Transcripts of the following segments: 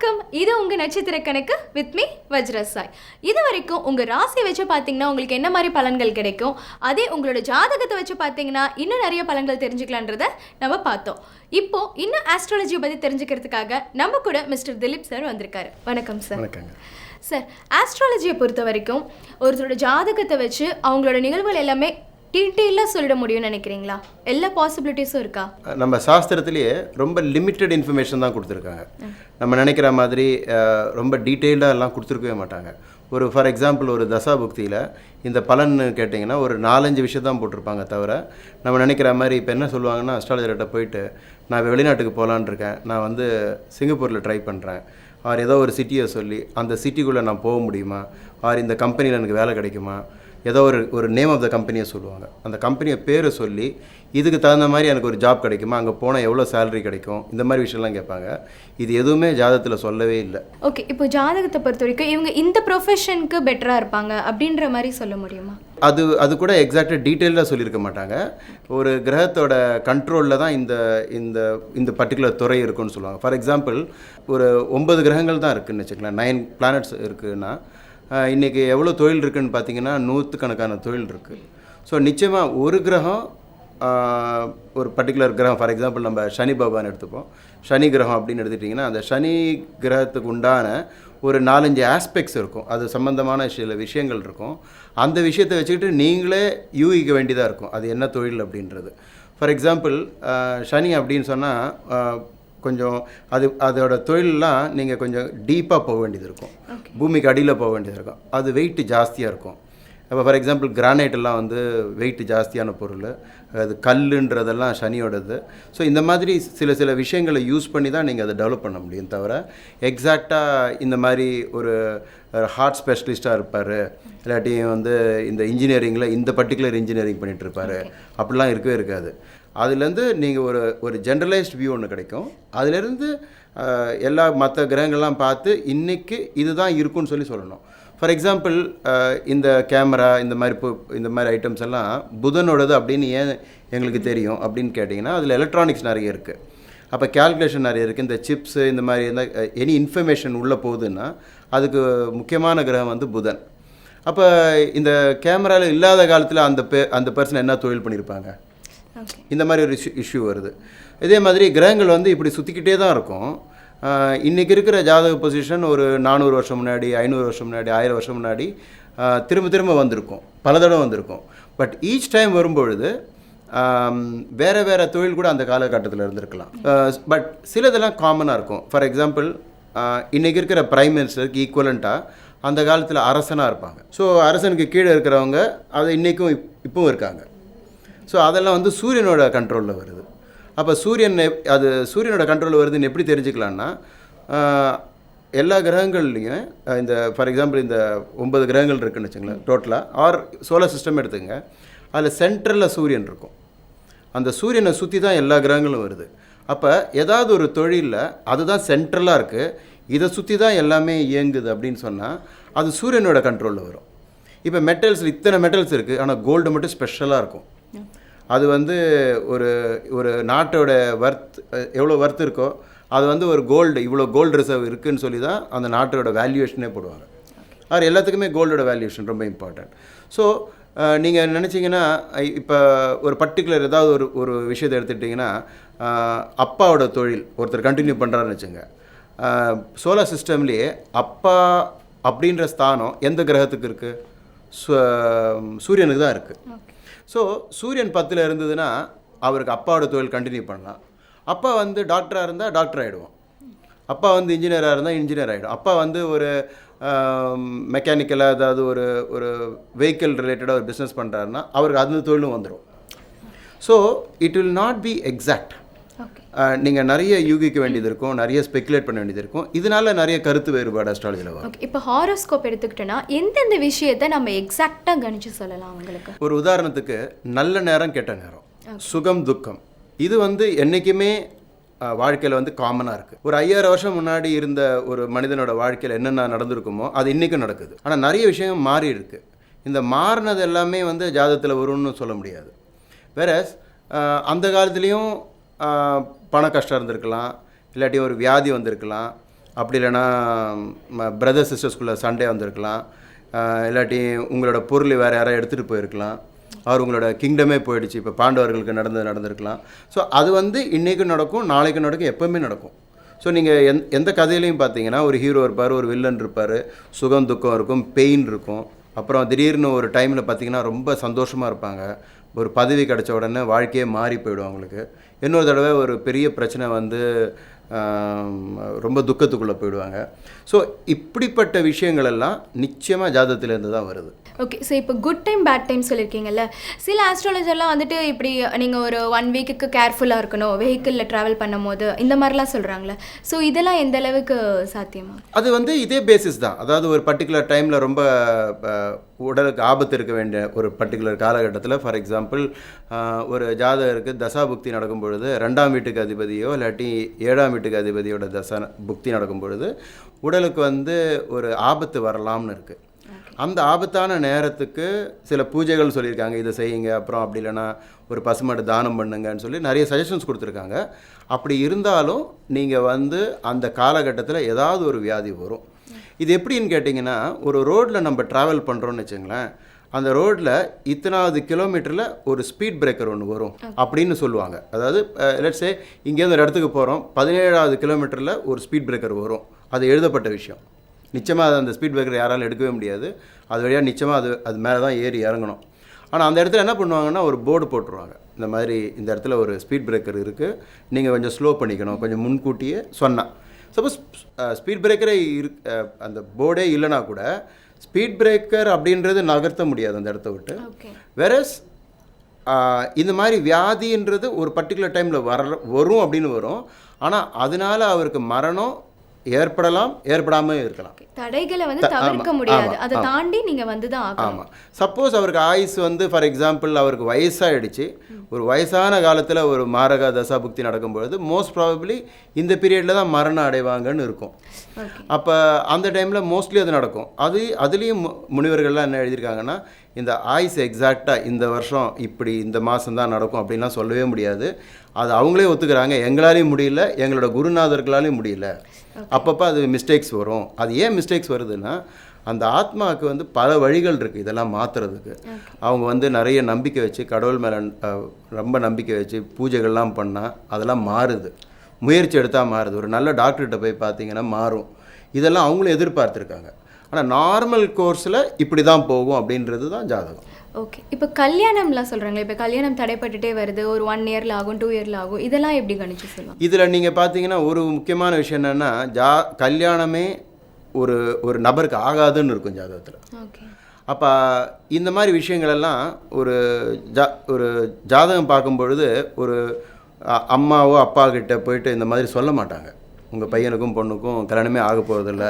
வணக்கம். இது உங்க நட்சத்திர கணக்கு வித் மீ வஜ்ரசாய். இது வரைக்கும் உங்க ராசியை வச்சு பார்த்தீங்கன்னா உங்களுக்கு என்ன மாதிரி பலன்கள் கிடைக்கும்? அதே உங்களோட ஜாதகத்தை வச்சு பார்த்தீங்கன்னா இன்னும் நிறைய பலன்கள் தெரிஞ்சுக்கலான்றத நம்ம பார்த்தோம். இப்போ இன்னும் ஆஸ்ட்ராலஜியை பத்தி தெரிஞ்சுக்கிறதுக்காக நம்ம கூட மிஸ்டர் திலீப் சார் வந்திருக்காரு. வணக்கம் சார் வணக்கங்க. சார் ஆஸ்ட்ராலஜியை பொறுத்த வரைக்கும் ஒருத்தரோட ஜாதகத்தை வச்சு அவங்களோட நிகழ்வுகள் எல்லாமே டீட்டெயிலாக சொல்லிட முடியும்னு நினைக்கிறீங்களா? எல்லா பாசிபிலிட்டிஸும் இருக்கா? நம்ம சாஸ்திரத்திலேயே ரொம்ப லிமிட்டட் இன்ஃபர்மேஷன் தான் கொடுத்துருக்காங்க. நம்ம நினைக்கிற மாதிரி ரொம்ப டீட்டெயில்டாக எல்லாம் கொடுத்துருக்கவே மாட்டாங்க. ஒரு ஃபார் எக்ஸாம்பிள் ஒரு தசாபுக்தியில் இந்த பலன் கேட்டிங்கன்னா ஒரு நாலஞ்சு விஷயம் தான் போட்டிருப்பாங்க தவிர நம்ம நினைக்கிற மாதிரி இப்போ என்ன சொல்லுவாங்கன்னா அஸ்ட்ராலஜர்கிட்ட போயிட்டு நான் வெளிநாட்டுக்கு போகலான்னு இருக்கேன். நான் வந்து சிங்கப்பூரில் ட்ரை பண்ணுறேன் ஆர் ஏதோ ஒரு சிட்டியை சொல்லி அந்த சிட்டிக்குள்ளே நான் போக முடியுமா? ஆர் இந்த கம்பெனியில் எனக்கு வேலை கிடைக்குமா? ஏதோ ஒரு ஒரு நேம் ஆஃப் த கம்பெனியை சொல்லுவாங்க. அந்த கம்பெனியை பேரை சொல்லி இதுக்கு தகுந்த மாதிரி எனக்கு ஒரு ஜாப் கிடைக்குமா? அங்கே போனால் எவ்வளோ சேலரி கிடைக்கும்? இந்த மாதிரி விஷயம்லாம் கேட்பாங்க. இது எதுவுமே ஜாதகத்தில் சொல்லவே இல்லை. ஓகே இப்போ ஜாதகத்தை பொறுத்த வரைக்கும் இவங்க இந்த ப்ரொஃபஷனுக்கு பெட்டராக இருப்பாங்க அப்படின்ற மாதிரி சொல்ல முடியுமா? அது அது கூட எக்ஸாக்டாக டீட்டெயிலாக சொல்லியிருக்க மாட்டாங்க. ஒரு கிரகத்தோட கண்ட்ரோலில் தான் இந்த இந்த இந்த பர்டிகுலர் துறை இருக்குன்னு சொல்லுவாங்க. ஃபார் எக்ஸாம்பிள் ஒரு ஒன்பது கிரகங்கள் தான் இருக்குன்னு வச்சுக்கலாம் நைன் பிளானட்ஸ் இருக்குன்னா இன்றைக்கி எவ்வளோ தொழில் இருக்குதுன்னு பார்த்தீங்கன்னா நூற்றுக்கணக்கான தொழில் இருக்குது ஸோ நிச்சயமாக ஒரு கிரகம் ஒரு பர்டிகுலர் கிரகம் ஃபார் எக்ஸாம்பிள் நம்ம சனி பகவான் எடுத்துப்போம். சனி கிரகம் அப்படின்னு எடுத்துட்டிங்கன்னா அந்த சனி கிரகத்துக்கு உண்டான ஒரு நாலஞ்சு ஆஸ்பெக்ட்ஸ் இருக்கும். அது சம்மந்தமான சில விஷயங்கள் இருக்கும். அந்த விஷயத்தை வச்சுக்கிட்டு நீங்களே யூகிக்க வேண்டியதாக இருக்கும். அது என்ன தொழில் அப்படின்றது. ஃபார் எக்ஸாம்பிள் சனி அப்படின்னு சொன்னால் கொஞ்சம் அது அதோட தொழிலெலாம் நீங்கள் கொஞ்சம் டீப்பாக போக வேண்டியது இருக்கும். பூமிக்கு அடியில் போக வேண்டியது இருக்கும். அது வெயிட் ஜாஸ்தியாக இருக்கும். இப்போ ஃபார் எக்ஸாம்பிள் கிரானைட் எல்லாம் வந்து வெயிட் ஜாஸ்தியான பொருள். அது கல்லுன்றதெல்லாம் சனியோடது. ஸோ இந்த மாதிரி சில சில விஷயங்களை யூஸ் பண்ணி தான் நீங்கள் அதை டெவலப் பண்ண முடியும் தவிர எக்ஸாக்டாக இந்த மாதிரி ஒரு ஹார்ட் ஸ்பெஷலிஸ்ட்டாக இருப்பார். இல்லாட்டி வந்து இந்த இன்ஜினியரிங்கில் இந்த பர்டிகுலர் இன்ஜினியரிங் பண்ணிட்டு இருப்பாரு. அப்படிலாம் இருக்கவே இருக்காது. அதுலேருந்து நீங்கள் ஒரு ஒரு ஜென்ரலைஸ்ட் வியூ ஒன்று கிடைக்கும். அதுலேருந்து எல்லா மற்ற கிரகங்கள்லாம் பார்த்து இன்றைக்கி இதுதான் இருக்குன்னு சொல்லி சொல்லணும். ஃபார் எக்ஸாம்பிள் இந்த கேமரா இந்த மாதிரி பு இந்த மாதிரி ஐட்டம்ஸ் எல்லாம் புதனோடது அப்படின்னு ஏன் எங்களுக்கு தெரியும் அப்படின்னு கேட்டிங்கன்னா அதில் எலக்ட்ரானிக்ஸ் நிறைய இருக்குது அப்போ கேல்குலேஷன் நிறைய இருக்குது இந்த சிப்ஸு இந்த மாதிரி இருந்தால் எனி இன்ஃபர்மேஷன் உள்ளே போகுதுன்னா அதுக்கு முக்கியமான கிரகம் வந்து புதன். அப்போ இந்த கேமராவில் இல்லாத காலத்தில் அந்த பே அந்த பர்சன் என்ன தொழில் பண்ணியிருப்பாங்க இந்த மாதிரி ஒரு இஷ்யூ இஷ்யூ வருது. இதே மாதிரி கிரகங்கள் வந்து இப்படி சுற்றிக்கிட்டே தான் இருக்கும். இன்றைக்கி இருக்கிற ஜாதக பொசிஷன் ஒரு நானூறு வருஷம் முன்னாடி ஐநூறு வருஷம் முன்னாடி ஆயிரம் வருஷம் முன்னாடி திரும்ப திரும்ப வந்திருக்கும். பல தடவை வந்திருக்கும். பட் ஈச் டைம் வரும்பொழுது வேறு வேறு தொழில் கூட அந்த காலகட்டத்தில் இருந்திருக்கலாம். பட் சிலதெல்லாம் காமனாக இருக்கும். ஃபார் எக்ஸாம்பிள் இன்றைக்கி இருக்கிற பிரைம் மினிஸ்டருக்கு ஈக்குவலண்ட்டாக அந்த காலத்தில் அரசனாக இருப்பாங்க. ஸோ அரசனுக்கு கீழே இருக்கிறவங்க அது இன்றைக்கும் இப்போவும் இப்பவும் இருக்காங்க. ஸோ அதெல்லாம் வந்து சூரியனோட கண்ட்ரோலில் வருது. அப்போ சூரியன் எப்- அது சூரியனோட கண்ட்ரோலில் வருதுன்னு எப்படி தெரிஞ்சுக்கலான்னா எல்லா கிரகங்கள்லையும் இந்த ஃபார் எக்ஸாம்பிள் இந்த ஒன்பது கிரகங்கள் இருக்குன்னு வச்சுங்களேன் டோட்டலாக ஆர் சோலார் சிஸ்டம் எடுத்துங்க அதில் சென்ட்ரலில் சூரியன் இருக்கும். அந்த சூரியனை சுற்றி தான் எல்லா கிரகங்களும் வருது. அப்போ ஏதாவது ஒரு தொழிலில் அதுதான் சென்ட்ரலாக இருக்குது இதை சுற்றி தான் எல்லாமே இயங்குது அப்படின்னு சொன்னால் அது சூரியனோட கண்ட்ரோலில் வரும். இப்போ மெட்டல்ஸில் இத்தனை மெட்டல்ஸ் இருக்குது ஆனால் கோல்டு மட்டும் ஸ்பெஷலாக இருக்கும். அது வந்து ஒரு ஒரு நாட்டோட வர்த் எவ்வளோ வர்த் இருக்கோ அது வந்து ஒரு கோல்டு இவ்வளோ கோல்டு ரிசர்வ் இருக்குதுன்னு சொல்லி தான் அந்த நாட்டோட வேல்யூவேஷனே போடுவாங்க. அது எல்லாத்துக்குமே கோல்டோட வேல்யூஷன் ரொம்ப இம்பார்ட்டன்ட் ஸோ நீங்கள் நினச்சிங்கன்னா இப்போ ஒரு பர்டிகுலர் ஏதாவது ஒரு ஒரு விஷயத்தை எடுத்துட்டிங்கன்னா அப்பாவோட தொழில் ஒருத்தர் கண்டினியூ பண்ணுறாருன்னு வச்சுங்க. சோலார் சிஸ்டம்லேயே அப்பா அப்படின்ற ஸ்தானம் எந்த கிரகத்துக்கு இருக்குது சூரியனுக்கு தான் இருக்குது ஸோ சூரியன் பத்தில் இருந்ததுன்னா அவருக்கு அப்பாவோட தொழில் கண்டினியூ பண்ணலாம். அப்பா வந்து டாக்டராக இருந்தால் டாக்டர் ஆகிடுவோம் அப்பா வந்து இன்ஜினியராக இருந்தால் இன்ஜினியர் ஆகிடும் அப்பா வந்து ஒரு மெக்கானிக்கலாக ஏதாவது ஒரு ஒரு வெஹிக்கிள் ரிலேட்டடாக ஒரு பிஸ்னஸ் பண்ணுறாருன்னா அவருக்கு அந்த தொழிலும் வந்துடும் so it will not be exact நீங்கள் நிறைய யூகிக்க வேண்டியது இருக்கும் நிறைய ஸ்பெகுலேட் பண்ண வேண்டியது இருக்கும். இதனால நிறைய கருத்து வேறுபாடு அஸ்ட்ராலஜியில் வரும். இப்போ ஹாரோஸ்கோப் எடுத்துக்கிட்டோன்னா எந்தெந்த விஷயத்தை நம்ம எக்ஸாக்டாக கணிச்சு சொல்லலாம் அவங்களுக்கு ஒரு உதாரணத்துக்கு நல்ல நேரம் கெட்ட நேரம். சுகம் துக்கம். இது வந்து என்றைக்குமே வாழ்க்கையில் வந்து காமனாக இருக்குது ஒரு ஐயாயிரம் வருஷம் முன்னாடி இருந்த ஒரு மனிதனோட வாழ்க்கையில் என்னென்ன நடந்திருக்குமோ அது இன்றைக்கும் நடக்குது. ஆனால் நிறைய விஷயம் மாறி இருக்கு. இந்த மாறினது எல்லாமே வந்து ஜாதகத்தில் வரும்னு சொல்ல முடியாது. வேற அந்த காலத்துலேயும் பண கஷ்டம் இருந்திருக்கலாம் இல்லாட்டி ஒரு வியாதி வந்திருக்கலாம் அப்படி இல்லைன்னா பிரதர் சிஸ்டர்ஸ்குள்ளே சண்டே வந்திருக்கலாம் இல்லாட்டி உங்களோட பொருள் வேறு யாராவது எடுத்துகிட்டு போயிருக்கலாம் அவர் உங்களோட கிங்டமே போயிடுச்சு இப்போ பாண்டவர்களுக்கு நடந்தது நடந்திருக்கலாம். ஸோ அது வந்து இன்றைக்கும் நடக்கும் நாளைக்கும் நடக்கும் எப்போவுமே நடக்கும். ஸோ நீங்கள் எந் எந்த கதையிலையும் பார்த்தீங்கன்னா ஒரு ஹீரோ இருப்பார் ஒரு வில்லன் இருப்பார் சுகம் துக்கம் இருக்கும் பெயின் இருக்கும். அப்புறம் திடீர்னு ஒரு டைமில் பார்த்தீங்கன்னா ரொம்ப சந்தோஷமாக இருப்பாங்க. ஒரு பதவி கிடச்ச உடனே வாழ்க்கையே மாறி போயிடும் அவங்களுக்கு. இன்னொரு தடவை ஒரு பெரிய பிரச்சனை வந்து ரொம்ப துக்கத்துக்குள்ளே போயிடுவாங்க. ஸோ இப்படிப்பட்ட விஷயங்கள் எல்லாம் நிச்சயமாக ஜாதகத்திலேருந்து தான் வருது. ஓகே ஸோ இப்போ குட் டைம் பேட் டைம் சொல்லியிருக்கீங்கல்ல சில ஆஸ்ட்ராலஜர்லாம் வந்துட்டு இப்படி நீங்கள் ஒரு ஒன் வீக்குக்கு கேர்ஃபுல்லாக இருக்கணும் வெஹிக்கிளில் ட்ராவல் பண்ணும்போது இந்த மாதிரிலாம் சொல்கிறாங்களே ஸோ இதெல்லாம் எந்த அளவுக்கு சாத்தியமா? அது வந்து இதே பேசிஸ் தான். அதாவது ஒரு பர்டிகுலர் டைமில் ரொம்ப உடலுக்கு ஆபத்து இருக்க வேண்டிய ஒரு பர்டிகுலர் காலகட்டத்தில் ஃபார் எக்ஸாம்பிள் ஒரு ஜாதகருக்கு தசா புக்தி நடக்கும் பொழுது ரெண்டாம் வீட்டுக்கு அதிபதியோ இல்லாட்டி ஏழாம் வீட்டுக்கு அதிபதியோட தசா புக்தி நடக்கும் பொழுது உடலுக்கு வந்து ஒரு ஆபத்து வரலாம்னு இருக்குது அந்த ஆபத்தான நேரத்துக்கு சில பூஜைகள் சொல்லியிருக்காங்க. இதை செய்யுங்க அப்புறம் அப்படி இல்லைன்னா ஒரு பசுமாடு தானம் பண்ணுங்கன்னு சொல்லி நிறைய சஜஷன்ஸ் கொடுத்துருக்காங்க. அப்படி இருந்தாலும் நீங்கள் வந்து அந்த காலகட்டத்தில் ஏதாவது ஒரு வியாதி வரும். இது எப்படின்னு கேட்டிங்கன்னா ஒரு ரோட்டில் நம்ம ட்ராவல் பண்ணுறோன்னு வச்சுங்களேன். அந்த ரோட்டில் இத்தனாவது கிலோமீட்டரில் ஒரு ஸ்பீட் பிரேக்கர் ஒன்று வரும் அப்படின்னு சொல்லுவாங்க. அதாவது லெட்ஸே இங்கேருந்து ஒரு இடத்துக்கு போகிறோம் பதினேழாவது கிலோமீட்டரில் ஒரு ஸ்பீட் பிரேக்கர் வரும். அது எழுதப்பட்ட விஷயம். நிச்சயமாக அது அந்த ஸ்பீட் பிரேக்கர் யாராலும் எடுக்கவே முடியாது. அது வழியாக நிச்சயமாக அது அது மேலே தான் ஏறி இறங்கணும். ஆனால் அந்த இடத்துல என்ன பண்ணுவாங்கன்னா ஒரு போர்டு போட்டுருவாங்க. இந்த மாதிரி இந்த இடத்துல ஒரு ஸ்பீட் பிரேக்கர் இருக்குது நீங்கள் கொஞ்சம் ஸ்லோ பண்ணிக்கணும். கொஞ்சம் முன்கூட்டியே சொன்னால் சப்போஸ் ஸ்பீட் பிரேக்கரே இரு அந்த போர்டே இல்லைனா கூட ஸ்பீட் பிரேக்கர் அப்படின்றது நகர்த்த முடியாது அந்த இடத்த விட்டு. வெரஸ் இந்த மாதிரி வியாதின்றது ஒரு பர்டிகுலர் டைமில் வர வரும் அப்படின்னு வரும். ஆனால் அதனால அவருக்கு மரணம் ஏற்படலாம் ஏற்படாமல் இருக்கலாம். தடைகளை வந்து தவிர்க்க முடியாது. அதை. தாண்டி நீங்கள் வந்து தான் ஆமாம் சப்போஸ் அவருக்கு ஆயுஸ் வந்து ஃபார் எக்ஸாம்பிள் அவருக்கு வயசாகிடுச்சு ஒரு வயசான காலத்தில் ஒரு மாரக தசாபுக்தி நடக்கும்பொழுது மோஸ்ட் ப்ராபப்ளி இந்த பீரியடில் தான் மரணம் அடைவாங்கன்னு இருக்கும். அப்போ அந்த டைமில் மோஸ்ட்லி அது நடக்கும். அது அதுலேயும் முனிவர்கள்லாம் என்ன எழுதியிருக்காங்கன்னா இந்த ஆயுஸ் எக்ஸாக்டாக இந்த வருஷம் இப்படி இந்த மாதம் தான் நடக்கும் அப்படின்லாம் சொல்லவே முடியாது. அது அவங்களே ஒத்துக்கிறாங்க. எங்களாலையும் முடியல. எங்களோட குருநாதர்களாலையும் முடியல. அப்பப்போ அது மிஸ்டேக்ஸ் வரும். அது ஏன் மிஸ்டேக்ஸ் வருதுன்னா அந்த ஆத்மாவுக்கு வந்து பல வழிகள் இருக்குது இதெல்லாம் மாற்றுறதுக்கு அவங்க வந்து நிறைய நம்பிக்கை வச்சு கடவுள் மேலே ரொம்ப நம்பிக்கை வச்சு பூஜைகள்லாம் பண்ணால் அதெல்லாம் மாறுது. முயற்சி எடுத்தால் மாறுது. ஒரு நல்ல டாக்டர்கிட்ட போய் பார்த்தீங்கன்னா மாறும். இதெல்லாம் அவங்களும் எதிர்பார்த்துருக்காங்க. ஆனால் நார்மல் கோர்ஸில் இப்படி தான் போகும் அப்படின்றது தான் ஜாதகம். ஓகே இப்போ கல்யாணம்லாம் சொல்கிறாங்களே இப்போ கல்யாணம் தடைப்பட்டுட்டே வருது ஒரு ஒன் இயரில் ஆகும் டூ இயரில் ஆகும் இதெல்லாம் எப்படி கணிச்சு சொல்லுவாங்க இதில் நீங்கள் பார்த்தீங்கன்னா ஒரு முக்கியமான விஷயம் என்னென்னா ஜா கல்யாணமே ஒரு ஒரு நபருக்கு ஆகாதுன்னு இருக்கும் ஜாதகத்தில். ஓகே அப்போ இந்த மாதிரி விஷயங்கள் எல்லாம் ஒரு ஜா ஒரு ஜாதகம் பார்க்கும் பொழுது ஒரு அம்மாவோ அப்பா கிட்ட போயிட்டு இந்த மாதிரி சொல்ல மாட்டாங்க. உங்கள் பையனுக்கும் பொண்ணுக்கும் கல்யாணமே ஆக போகிறதில்ல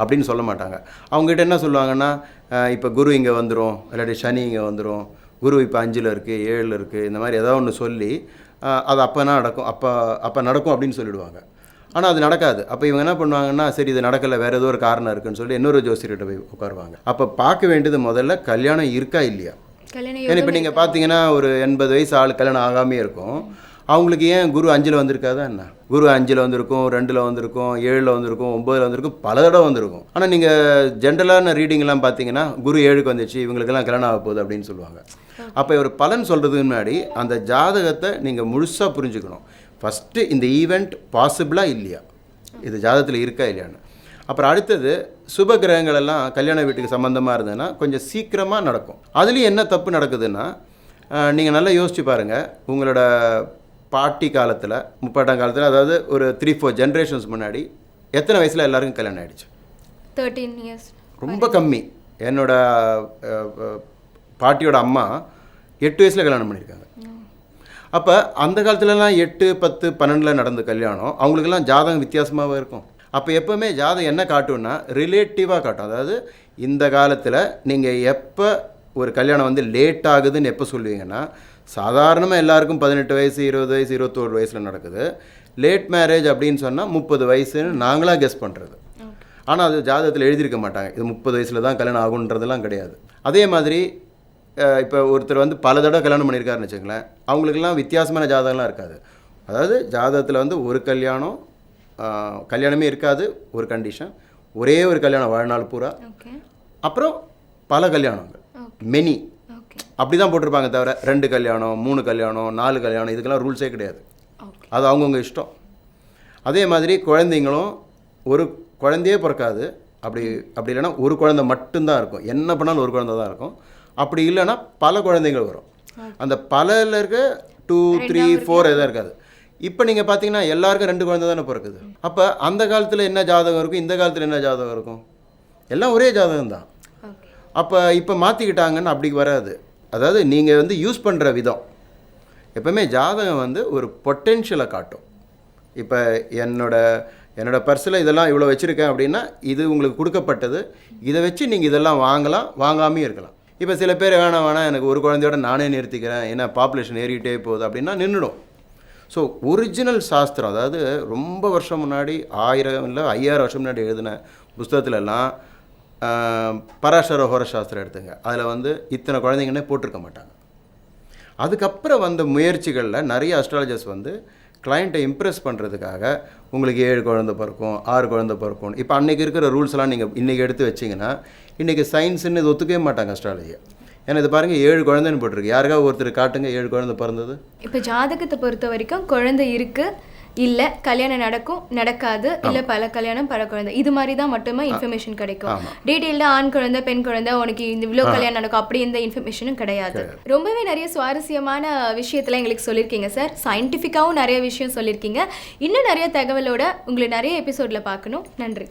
அப்படின்னு சொல்ல மாட்டாங்க. அவங்ககிட்ட என்ன சொல்லுவாங்கன்னா இப்போ குரு இங்கே வந்துடும் இல்லாட்டி சனி இங்கே வந்துடும் குரு இப்போ அஞ்சில் இருக்குது ஏழில் இருக்குது இந்த மாதிரி ஏதோ ஒன்று சொல்லி அது அப்போனா நடக்கும்? அப்போ அப்போ நடக்கும் அப்படின்னு சொல்லிடுவாங்க. ஆனால் அது நடக்காது. அப்போ இவங்க என்ன பண்ணுவாங்கன்னா சரி இது நடக்கலை வேறு ஏதோ ஒரு காரணம் இருக்குன்னு சொல்லி இன்னொரு ஜோசியர்கிட்ட போய் உட்காருவாங்க. அப்போ பார்க்க வேண்டியது முதல்ல கல்யாணம் இருக்கா இல்லையா? ஏன்னா இப்போ நீங்கள் பார்த்தீங்கன்னா ஒரு எண்பது வயசு ஆள் கல்யாணம் ஆகாமே இருக்கும். அவங்களுக்கு ஏன் குரு அஞ்சில் வந்திருக்காதா என்ன? குரு அஞ்சில் வந்திருக்கும் ரெண்டில் வந்திருக்கும் ஏழில் வந்திருக்கும் ஒம்பதில் வந்திருக்கும் பல தடவை வந்திருக்கும். ஆனால் நீங்கள் ஜென்ரலான ரீடிங்லாம் பார்த்தீங்கன்னா குரு ஏழுக்கு வந்துச்சு இவங்களுக்கெல்லாம் கல்யாணம் ஆக போகுது அப்படின்னு சொல்லுவாங்க. அப்போ ஒரு பலன் சொல்கிறதுக்கு முன்னாடி அந்த ஜாதகத்தை நீங்கள் முழுசாக புரிஞ்சுக்கணும். ஃபஸ்ட்டு இந்த ஈவெண்ட் பாசிபிளாக இல்லையா? இது ஜாதகத்தில் இருக்கா இல்லையான்னு. அப்புறம் அடுத்தது சுப கிரகங்கள் எல்லாம் கல்யாண வீட்டுக்கு சம்மந்தமாக இருந்ததுன்னா கொஞ்சம் சீக்கிரமாக நடக்கும். அதுலேயும் என்ன தப்பு நடக்குதுன்னா நீங்கள் நல்லா யோசிச்சு பாருங்கள் உங்களோட பாட்டி காலத்தில் முப்பாட்டாம் காலத்தில் அதாவது ஒரு த்ரீ ஃபோர் ஜென்ரேஷன்ஸ் முன்னாடி எத்தனை வயசில் எல்லாருக்கும் கல்யாணம் ஆயிடுச்சு? தேர்ட்டீன் இயர்ஸ் ரொம்ப கம்மி. என்னோட பாட்டியோட அம்மா எட்டு வயசில் கல்யாணம் பண்ணியிருக்காங்க. அப்போ அந்த காலத்துலலாம் எட்டு பத்து பன்னெண்டில் நடந்த கல்யாணம் அவங்களுக்கெல்லாம் ஜாதகம் வித்தியாசமாகவே இருக்கும். அப்போ எப்போவுமே ஜாதகம் என்ன காட்டும்னா ரிலேட்டிவாக காட்டும். அதாவது இந்த காலத்தில் நீங்கள் எப்போ ஒரு கல்யாணம் வந்து லேட் ஆகுதுன்னு எப்போ சொல்லுவீங்கன்னா சாதாரணமாக எல்லாருக்கும் பதினெட்டு வயசு இருபது வயசு இருபத்தோரு வயசில் நடக்குது. லேட் மேரேஜ் அப்படின்னு சொன்னால் முப்பது வயசுன்னு நாங்களாக கெஸ் பண்ணுறது ஆனால் அது ஜாதகத்தில் எழுதியிருக்க மாட்டாங்க. இது முப்பது வயசில் தான் கல்யாணம் ஆகுன்றதெல்லாம் கிடையாது. அதே மாதிரி இப்போ ஒருத்தர் வந்து பல தடவை கல்யாணம் பண்ணியிருக்காருன்னு வச்சுங்களேன் அவங்களுக்கெல்லாம் வித்தியாசமான ஜாதகம்லாம் இருக்காது. அதாவது ஜாதகத்தில் வந்து ஒரு கல்யாணம் கல்யாணமே இருக்காது. ஒரு கண்டிஷன் ஒரே ஒரு கல்யாணம் வாழ்நாள் பூரா. அப்புறம் பல கல்யாணங்கள். மெனி அப்படி தான் போட்டிருப்பாங்க தவிர ரெண்டு கல்யாணம் மூணு கல்யாணம் நாலு கல்யாணம் இதுக்கெல்லாம் ரூல்ஸே கிடையாது. அது அவங்கவுங்க இஷ்டம். அதே மாதிரி குழந்தைங்களும் ஒரு குழந்தையே பிறக்காது. அப்படி அப்படி இல்லைன்னா ஒரு குழந்தை மட்டும்தான் இருக்கும். என்ன பண்ணாலும் ஒரு குழந்தை தான் இருக்கும். அப்படி இல்லைன்னா பல குழந்தைகள் வரும். அந்த பலல இருக்க டூ த்ரீ ஃபோர் எதாக இருக்காது. இப்போ நீங்கள் பார்த்தீங்கன்னா எல்லாருக்கும் ரெண்டு குழந்தை தானே பிறக்குது. அப்போ அந்த காலத்தில் என்ன ஜாதகம் இருக்கும்? இந்த காலத்தில் என்ன ஜாதகம் இருக்கும்? எல்லாம் ஒரே ஜாதகம் தான் அப்போ இப்போ மாற்றிக்கிட்டாங்கன்னு அப்படி வராது. அதாவது நீங்கள் வந்து யூஸ் பண்ணுற விதம். எப்பவுமே ஜாதகம் வந்து ஒரு பொட்டென்ஷியலை காட்டும். இப்போ என்னோட என்னோட பர்ஸில் இதெல்லாம் இவ்வளோ வச்சுருக்கேன் அப்படின்னா இது உங்களுக்கு கொடுக்கப்பட்டது. இதை வச்சு நீங்கள் இதெல்லாம் வாங்கலாம் வாங்காமையும் இருக்கலாம். இப்போ சில பேர் வேணாம் வேணாம் எனக்கு ஒரு குழந்தையோட நானே நிறுத்திக்கிறேன். ஏன்னா பாப்புலேஷன் ஏறிக்கிட்டே போகுது அப்படின்னா நின்றுடும். ஸோ ஒரிஜினல் சாஸ்திரம் அதாவது ரொம்ப வருஷம் முன்னாடி ஆயிரம் இல்லை ஐயாயிரம் வருஷம் முன்னாடி எழுதின புஸ்தகத்துலலாம் பராசர ஹோர சாஸ்திரம் எடுத்துங்க. அதில் வந்து இத்தனை குழந்தைங்கன்னே போட்டிருக்க மாட்டாங்க. அதுக்கப்புறம் வந்த முயற்சிகளில் நிறைய அஸ்ட்ராலஜர்ஸ் வந்து கிளைண்ட்டை இம்ப்ரெஸ் பண்ணுறதுக்காக உங்களுக்கு ஏழு குழந்தை பிறக்கும் ஆறு குழந்தை பிறக்கும். இப்போ அன்றைக்கி இருக்கிற ரூல்ஸ்லாம் நீங்கள் இன்றைக்கி எடுத்து வச்சிங்கன்னா இன்றைக்கி சயின்ஸுன்னு இது ஒத்துக்கவே மாட்டாங்க அஸ்ட்ராலஜியை ஏன்னா இது பாருங்கள் ஏழு குழந்தைன்னு போட்டிருக்கு. யாருக்காவது ஒருத்தர் காட்டுங்க ஏழு குழந்தை பிறந்தது? இப்போ ஜாதகத்தை பொறுத்த வரைக்கும் குழந்தை இருக்குது இல்ல கல்யாணம் நடக்கும் நடக்காது இல்ல பல கல்யாணம் பல குழந்தை. இது மாதிரி தான் மட்டுமே இன்ஃபர்மேஷன் கிடைக்கும். ஆமா. டீட்டெயில்டா ஆண் குழந்தை பெண் குழந்தை உனக்கு இந்த இவ்வளோ கல்யாணம் நடக்கும் அப்படி எந்த இன்ஃபர்மேஷனும் கிடையாது. ரொம்பவே நிறைய சுவாரஸ்யமான விஷயத்துல எங்களுக்கு சொல்லியிருக்கீங்க சார் சயின்டிஃபிக்காவும் நிறைய விஷயம் சொல்லியிருக்கீங்க இன்னும் நிறைய தகவலோட உங்களை நிறைய எபிசோட்ல பார்க்கணும். நன்றி.